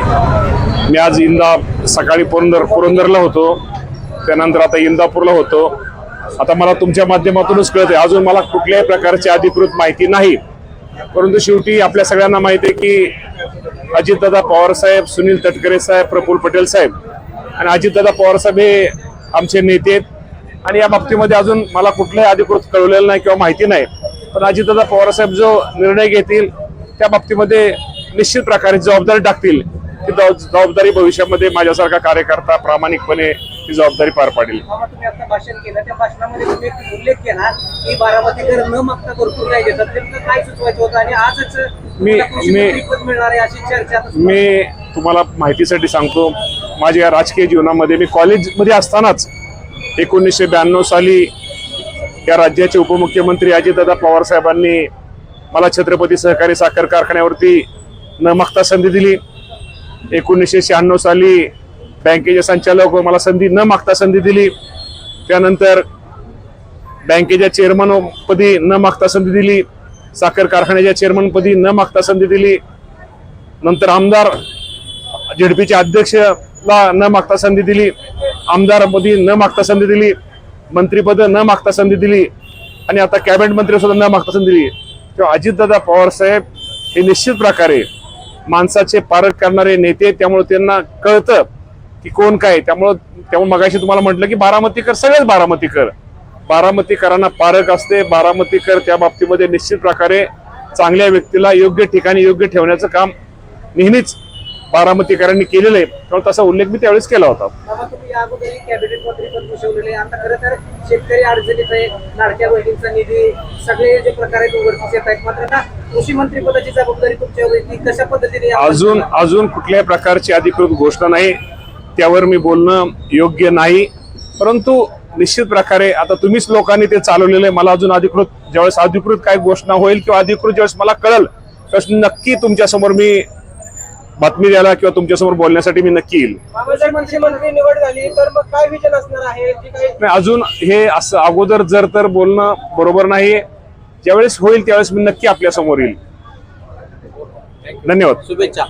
मी आज इंदा सकाळी पुरंदर पुरंदरला होतो. त्यानंतर आता इंदापूरला होतो. आता मला तुमच्या माध्यमातूनच कळतंय. अजून मला कुठल्याही प्रकारची अधिकृत माहिती नाही. परंतु शेवटी आपल्या सगळ्यांना माहिती आहे की अजितदादा पवार साहेब सुनील तटकरे साहेब प्रफुल पटेल साहेब आणि अजितदादा पवार साहेब हे आमचे नेते आहेत. आणि या बाबतीमध्ये अजून मला कुठलंही अधिकृत कळवलेलं नाही किंवा माहिती नाही. पण अजितदादा पवार साहेब जो निर्णय घेतील त्या बाबतीमध्ये निश्चित प्रकारे जबाबदारी टाकतील. ती जबाब- जबाबदारी भविष्यामध्ये माझ्यासारखा कार्यकर्ता प्रामाणिकपणे ती जबाबदारी पार पाडेल. मी- मी- तुम्हाला माहितीसाठी सांगतो माझ्या या राजकीय जीवनामध्ये मी कॉलेजमध्ये असतानाच एकोणीसशे ब्याण्णव साली या राज्याचे उपमुख्यमंत्री अजितदादा पवार साहेबांनी मला छत्रपती सहकारी साखर कारखान्यावरती न मागता संधी दिली. एकोणीसशे शहाण्णव साली बँकेचे संचालक मला संधी न मागता संधी दिली. त्यानंतर बँकेच्या चेअरमन पदी न मागता संधी दिली. साखर कारखान्याच्या चेअरमन पदी न मागता संधी दिली. नंतर आमदार झेडपीचे अध्यक्षला न मागता संधी दिली. आमदारपदी न मागता संधी दिली. मंत्रीपद न मागता संधी दिली. आणि आता कॅबिनेट मंत्री सुद्धा न मागता संधी दिली. तेव्हा अजितदादा पवार साहेब हे निश्चित प्रकारे माणसाचे पारख करणारे नेते त्यामुळे त्यांना कळतं की कोण काय त्यामुळं त्यामुळे मगाशी तुम्हाला म्हटलं की बारामतीकर सगळेच बारामतीकर. बारामतीकरांना पारख असते. बारामतीकर त्या बाबतीमध्ये निश्चित प्रकारे चांगल्या व्यक्तीला योग्य ठिकाणी योग्य ठेवण्याचं काम नेहमीच बारामतीकरांनी केलेलं आहे. त्यामुळे तसा उल्लेख मी त्यावेळेस केला होता. शेतकरी अडचणीत आहे. लाडक्या बहिणींचा निधी सगळे जे प्रकार आहेत उघडकीस येत आहेत. मात्र कृषी मंत्री पदाची जबाबदारी कशा पद्धतीने अजून अजून कुठल्याही प्रकारची अधिकृत घोषणा नाही. त्यावर मी बोलणं योग्य नाही. परंतु निश्चित प्रकारे आता तुम्हीच लोकांनी ते चालवलेलं आहे. मला अजून अधिकृत ज्यावेळेस अधिकृत काय घोषणा होईल किंवा अधिकृत ज्यावेळेस मला कळल त्यावेळेस नक्की तुमच्यासमोर मी बातमी द्यायला किंवा तुमच्यासमोर बोलण्यासाठी मी नक्की येईल. बाबा जर मंत्री निवड झाली तर मग काय विजन असणार आहे? जी काही नाही, अजून हे असं अगोदर जर तर बोलणं बरोबर नाही ज्यावेळेस होईल त्यावेळेस मी नक्की आपल्यासमोर येईल. धन्यवाद. शुभेच्छा.